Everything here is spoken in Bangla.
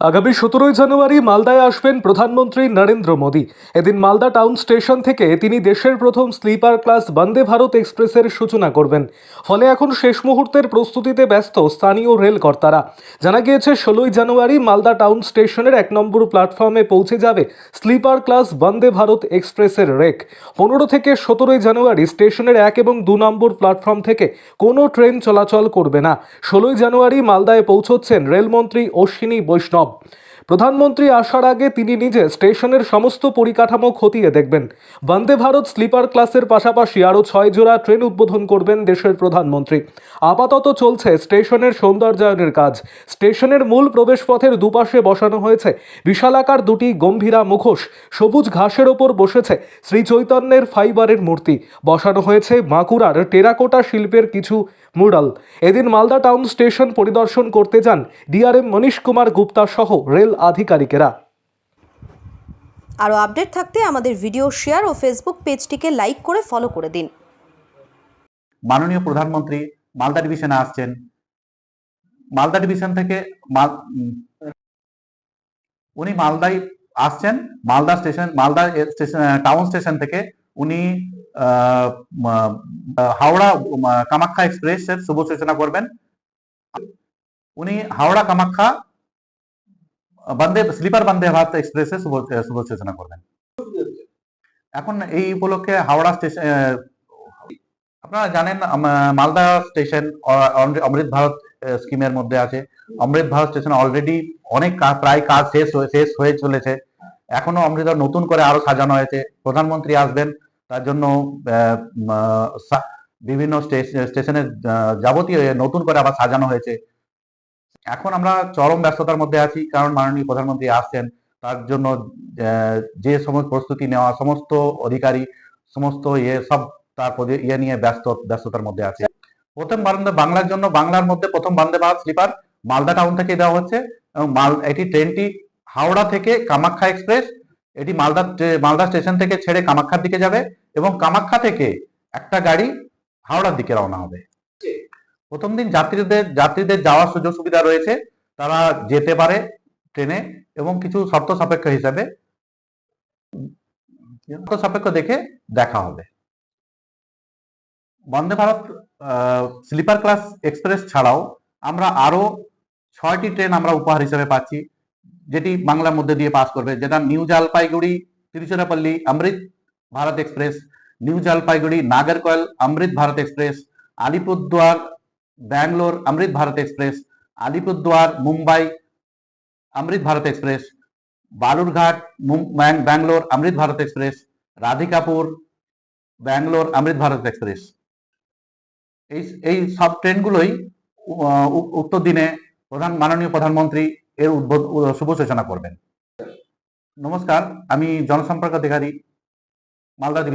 আগামী সতেরোই জানুয়ারি মালদায় আসবেন প্রধানমন্ত্রী নরেন্দ্র মোদী। এদিন মালদা টাউন স্টেশন থেকে তিনি দেশের প্রথম স্লিপার ক্লাস বন্দে ভারত এক্সপ্রেসের সূচনা করবেন। ফলে এখন শেষ মুহূর্তের প্রস্তুতিতে ব্যস্ত স্থানীয় রেল কর্তারা জানা গিয়েছে, ষোলোই জানুয়ারি মালদা টাউন স্টেশনের এক নম্বর প্ল্যাটফর্মে পৌঁছে যাবে স্লিপার ক্লাস বন্দে ভারত এক্সপ্রেসের রেক। পনেরো থেকে সতেরোই জানুয়ারি স্টেশনের এক এবং দু নম্বর প্ল্যাটফর্ম থেকে কোনো ট্রেন চলাচল করবে না। ষোলোই জানুয়ারি মালদায় পৌঁছচ্ছেন রেলমন্ত্রী অশ্বিনী বৈষ্ণব। সম্ভব প্রধানমন্ত্রী আসার আগে তিনি নিজে স্টেশনের সমস্ত পরিকাঠামো খতিয়ে দেখবেন। বন্দে ভারত স্লিপার ক্লাসের পাশাপাশি আরও ছয় জোড়া ট্রেন উদ্বোধন করবেন দেশের প্রধানমন্ত্রী। আপাতত চলছে স্টেশনের সৌন্দর্যায়নের কাজ। স্টেশনের মূল প্রবেশপথের দুপাশে বসানো হয়েছে বিশালাকার দুটি গম্ভীরা মুখোশ। সবুজ ঘাসের ওপর বসেছে শ্রী চৈতন্যের ফাইবারের মূর্তি। বসানো হয়েছে বাঁকুড়ার টেরাকোটা শিল্পের কিছু মুরাল এদিন মালদা টাউন স্টেশন পরিদর্শন করতে যান ডিআরএম মনীশ কুমার গুপ্তা সহ রেল আধিকারিকেরা। আরও আপডেট থাকতে আমাদের ভিডিও শেয়ার ও ফেসবুক পেজটিকে লাইক করে ফলো করে দিন। মাননীয় প্রধানমন্ত্রী মালদা ডিভিশনে আসছেন। মালদা ডিভিশন থেকে মাল- উনি মালদায় আসছেন Malda station Malda station town station থেকে উনি আহ, হাওড়া কামাখ্যা এক্সপ্রেস এর শুভ সূচনা করবেন। উনি হাওড়া কামাখ্যা বন্দে, স্লিপার বন্দে ভারত এক্সপ্রেসে এর শুভ শুভ সূচনা করবেন। এখন এই উপলক্ষে হাওড়া স্টেশন আপনারা জানেন মালদা স্টেশন অমৃত ভারত স্কিমের মধ্যে আছে। অমৃত ভারত স্টেশন অলরেডি অনেক প্রায় কাজ শেষ হয়ে শেষ হয়ে চলেছে। এখনও অমৃত নতুন করে আরও সাজানো হয়েছে। প্রধানমন্ত্রী আসবেন, তার জন্য বিভিন্ন স্টে- স্টেশনের যাবতীয় নতুন করে আবার সাজানো হয়েছে। এখন আমরা চরম ব্যস্ততার মধ্যে আছি, কারণ মাননীয় প্রধানমন্ত্রী আসছেন, তার জন্য যে সমস্ত প্রস্তুতি নেওয়া, সমস্ত অধিকারী, সমস্ত ইয়ে সব তার ইয়ে নিয়ে ব্যস্ত, ব্যস্ততার মধ্যে আছে। প্রথম বারান্দা বাংলার জন্য, বাংলার মধ্যে প্রথম বন্দে ভারত স্লিপার মালদা টাউন থেকে দেওয়া হচ্ছে, এবং মাল, এটি ট্রেনটি হাওড়া থেকে কামাখ্যা এক্সপ্রেস, এটি মালদা মালদা স্টেশন থেকে ছেড়ে কামাখ্যার দিকে যাবে, এবং কামাখ্যা থেকে একটা গাড়ি হাওড়ার দিকে রওনা হবে। প্রথম দিন যাত্রীদের যাত্রীদের যাওয়ার সুযোগ সুবিধা রয়েছে। তারা যেতে পারে ট্রেনে এবং কিছু শর্ত সাপেক্ষ হিসাবে। শর্ত সাপেক্ষ দেখে দেখা হবে। Vande Bharat sleeper class express ছাড়াও আমরা আরও ছয়টি ট্রেন আমরা উপহার হিসেবে পাচ্ছি, যেটি বাংলার মধ্যে দিয়ে পাস করবে। যেটা new Jalpaiguri, Tiruchirappalli, Amrit Bharat express, new Jalpaiguri Nagercoil Amrit Bharat express, Alipurduar Bangalore Amrit Bharat express, Alipurduar, Mumbai Amrit Bharat express, Balurghat Bangalore Amrit Bharat express, Radhikapur, Bangalore Amrit Bharat express. এই এই সব ট্রেনগুলোই উ- উ- দিনে প্রধান, মাননীয় প্রধানমন্ত্রী এর উদ্বোধ শুভ সূচনা করবেন। নমস্কার, আমি জনসম্পর্ক অধিকারী, মালদা